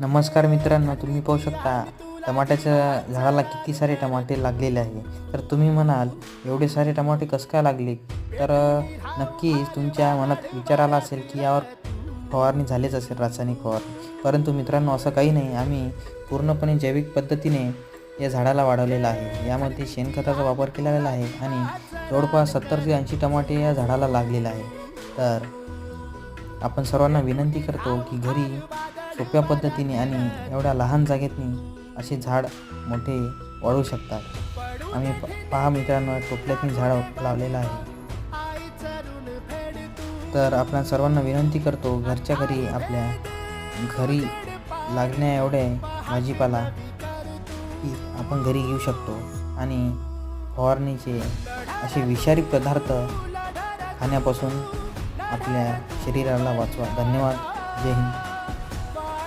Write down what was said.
नमस्कार मित्रांनो तुम्ही पाहू शकता टमाट्याच्या झाडाला किती सारे टमाटे लागलेले आहे. तर तुम्ही म्हणाल एवढे सारे टमाटे कसं काय लागले? तर नक्कीच तुमच्या मनात विचार आला असेल की यावर फवारणी झालीच असेल रासायनिक फवारणी. परंतु मित्रांनो असं काही नाही. आम्ही पूर्णपणे जैविक पद्धतीने या झाडाला वाढवलेलं आहे. यामध्ये शेणखताचा वापर केलेला आहे आणि जवळपास सत्तर ते ऐंशी टमाटे या झाडाला लागलेलं आहे. तर आपण सर्वांना विनंती करतो की घरी सोप्या पद्धतीने आणि एवढ्या लहान जागेतनी असे झाड मोठे वाढवू शकतात. आम्ही प- पहा मित्रांनो टोपल्यातनी झाड लावलेलं आहे. तर आपण सर्वांना विनंती करतो घरच्या घरी आपल्या घरी लागण्या एवढे भाजीपाला की आपण घरी घेऊ शकतो. आणि फवारणीचे असे विषारी पदार्थ खाण्यापासून आपल्या शरीराला वाचवा. धन्यवाद. जय हिंद.